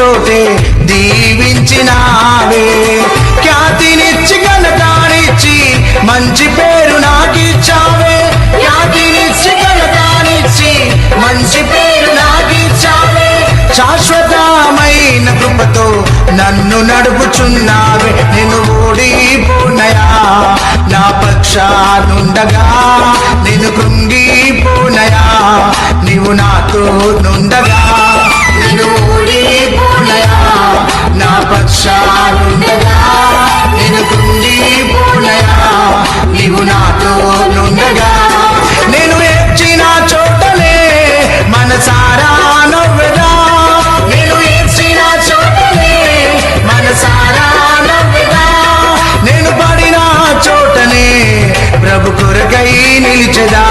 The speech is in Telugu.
చోటే దీవించినావే. ఖ్యాతినిచ్చి ఘనతానిచ్చి మంచి పేరు నాకిచ్చావే. ఖ్యాతినిచ్చి ఘనతానిచ్చి మంచి పేరు నాకిచ్చావే. శాశ్వతమైన కృపతో నన్ను నడుపుచున్నావే. నేను ఓడిపోనయా నా పక్షానుండగా నేను కృంగిపోనయా నీవు నాతో నుండగా reach it.